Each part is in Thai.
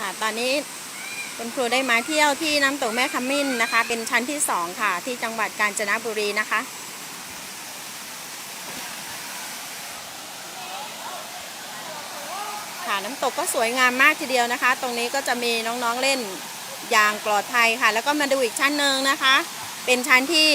ค่ะ ตอนนี้คุณครูได้มาเที่ยวที่น้ำตกแม่ขมิ้นนะคะ เป็นชั้นที่สองค่ะ ที่จังหวัดกาญจนบุรีนะคะค่ะน้ำตกก็สวยงามมากทีเดียวนะคะ ตรงนี้ก็จะมีน้องๆเล่นอย่างปลอดภัยค่ะ แล้วก็มาดูอีกชั้นหนึ่งนะคะ เป็นชั้นที่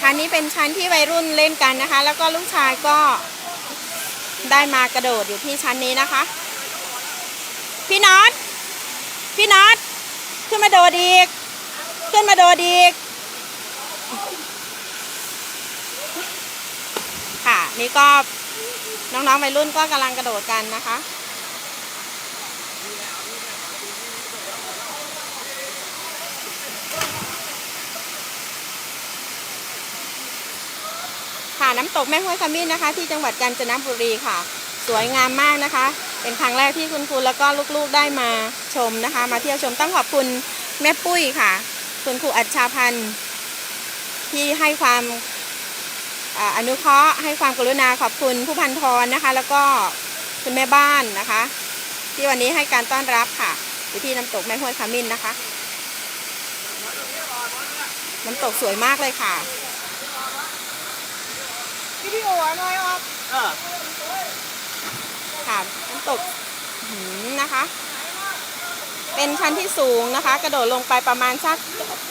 ชั้นนี้เป็นชั้นที่วัยรุ่นเล่นกันนะคะ แล้วก็ลูกชายก็ได้มากระโดดอยู่ที่ชั้นนี้นะคะ พี่น็อตพี่น็อตขึ้นมาโดดอีก ขึ้นมาโดดอีก ค่ะ นี่ก็น้องๆวัยรุ่นก็กำลังกระโดดกันนะคะ น้ำตกแม่ห้วยขมิ้นนะคะ ที่จังหวัดกาญจนบุรีค่ะ สวยงามมากนะคะ เป็นครั้งแรกที่คุณครูแล้วก็ลูกๆได้มาชมนะคะ มาเที่ยวชมต้องขอบคุณแม่ปุ้ยค่ะ คุณครูอัจฉาพันธ์ที่ให้ความอนุเคราะห์ให้ความกรุณาขอบคุณผู้พันทรนะคะ แล้วก็คุณแม่บ้านนะคะ ที่วันนี้ให้การต้อนรับค่ะอยู่ที่น้ำตกแม่ห้วยขมิ้นนะคะ น้ำตกสวยมากเลยค่ะ น่อยออกเออค่ะน้ำตกหืมนะคะ เป็นชั้นที่สูงนะคะ กระโดดลงไปประมาณสัก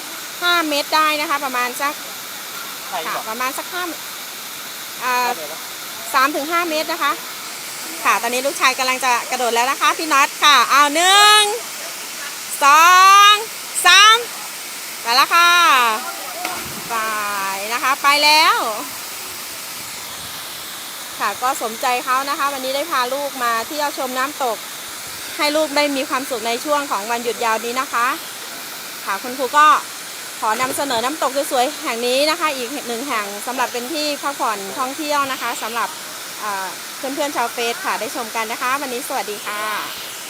5เมตรได้นะคะ ประมาณสักใครค่ะบอกประมาณสักห้าอ่าเดี๋ยวนะสามถึงห้าเมตรนะคะ ค่ะ ตอนนี้ลูกชายกำลังจะกระโดดแล้วนะคะ พี่น็อตค่ะ เอาหนึ่งสองสามไปแล้วค่ะไปนะคะ ไปแล้ว ค่ะ ก็สมใจเขานะคะ วันนี้ได้พาลูกมาเที่ยวชมน้ำตก ให้ลูกได้มีความสุขในช่วงของวันหยุดยาวนี้นะคะ ค่ะคุณครูก็ขอนำเสนอน้ำตกสวยๆแห่งนี้นะคะ อีกหนึ่งแห่งสำหรับเป็นที่พักผ่อนท่องเที่ยวนะคะสำหรับเพื่อนๆชาวเฟสค่ะได้ชมกันนะคะ วันนี้สวัสดีค่ะ